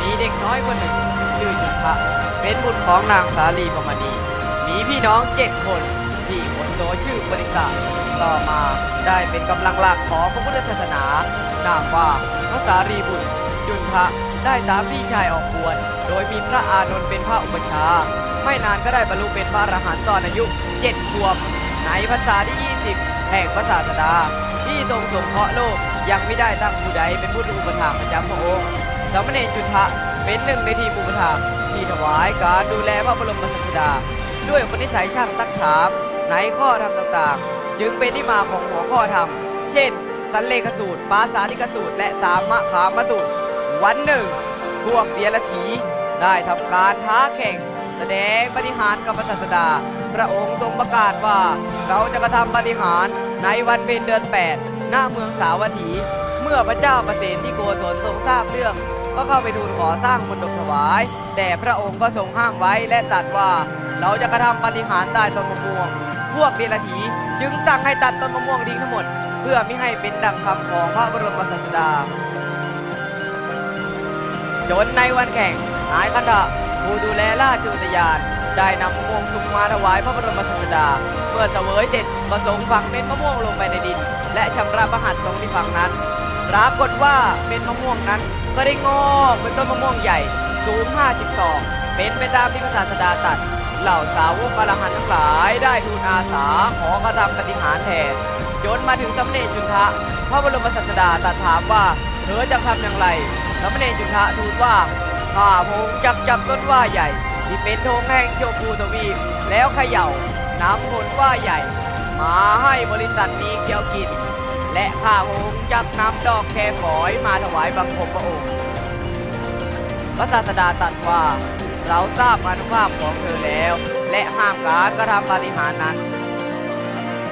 มีเด็กน้อยคนหนึ่งชื่อจุฑะเป็นบุตรของนางสาลีประมณีมีพี่น้องเจ็ดคนที่คนโตชื่อบริษัทต่อมาได้เป็นกำลังหลักของพระพุทธศาสนานามว่าพระสารีบุตรจุนทะได้ตามพี่ชายออกบวชโดยมีพระอานนท์เป็นพระอุปชา ไม่นานก็ได้บรรลุเป็นพระอรหันต์ตอนอายุ7ขวบในภาษาที่ 20 แห่งพระศาสดา ที่ทรงสงเคราะห์โลกยังไม่ได้ตั้งผู้ใดเป็นผู้อุปถัมภ์ประจำพระองค์ สามเณรจุนทะเป็นหนึ่งในทีมอุปถัมภ์ที่ถวายการดูแลพระบรมศาสดา ด้วยอุปนิสัยช่างตักถามในข้อธรรมต่างๆ จึงเป็นที่มาของหัวข้อธรรม เช่น สันเลขสูตร ปาสาธิกสูตร และสามะขามสูตร วันหนึ่ง พวกเดียรถีได้ทำการท้าแข่ง แสดงปฏิหารกับพระศาสดา พระองค์ทรงประกาศว่า เราจะกระทำปฏิหารในวันเพ็ญเดือน 8 หน้าเมืองสาวัตถี เมื่อพระเจ้าประเสนที่โกศลทรงทราบเรื่อง ก็เข้าไปทูลขอสร้างมณฑปถวาย แต่พระองค์ก็ทรงห้ามไว้และตรัสว่าเราจะกระทำปฏิหารใต้ต้นมะม่วง พวกเดรัจฉีจึงสั่งให้ตัดต้นมะม่วงทิ้งทั้งหมด เพื่อไม่ให้เป็นดังคำของพระบรมศาสดา จนในวันแข่งนายคันธะผู้ดูแลราชอุทยานได้นำมะม่วงสุกมาถวายพระบรมศาสดา เมื่อเสวยเสร็จก็ทรงฝังเม็ดมะม่วงลงไปในดิน และชำระพระหัตตรงที่ฝังนั้น ปรากฏว่าเม็ดมะม่วงนั้น ก็ได้งอกเป็นต้นมะม่วงใหญ่สูง50ศอกเป็นไปตามที่พระศาสดาตรัสเหล่าสาวกอรหันต์ทั้งหลายได้ทูลอาสาขอกระทำปฏิหารแทนจนมาถึงสำเร็จจุนทะพระบรมศาสดาตรัสถามว่าเธอจะทำอย่างไรสำเร็จจุนทะทูลว่าข้าพงจับจับต้นว่าใหญ่ ที่เป็นธงแห่งโชคูทวีปแล้วเขย่านำผลว่าใหญ่ มาให้บริษัทนี้เกี่ยวกิน และข้าพงค์จักนำดอกแคฝอยมาถวายบังคมพระองค์ พระศาสดาตรัสว่า เราทราบอนุภาพของเธอแล้ว และห้ามการกระทำปาฏิหาริย์นั้น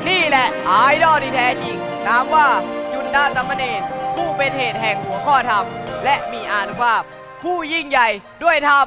นี่แหละไอดอลที่แท้จริงนามว่ายุนดาสัมมเนนผู้เป็นเหตุแห่งหัวข้อธรรม และมีอานุภาพ ผู้ยิ่งใหญ่ด้วยธรรม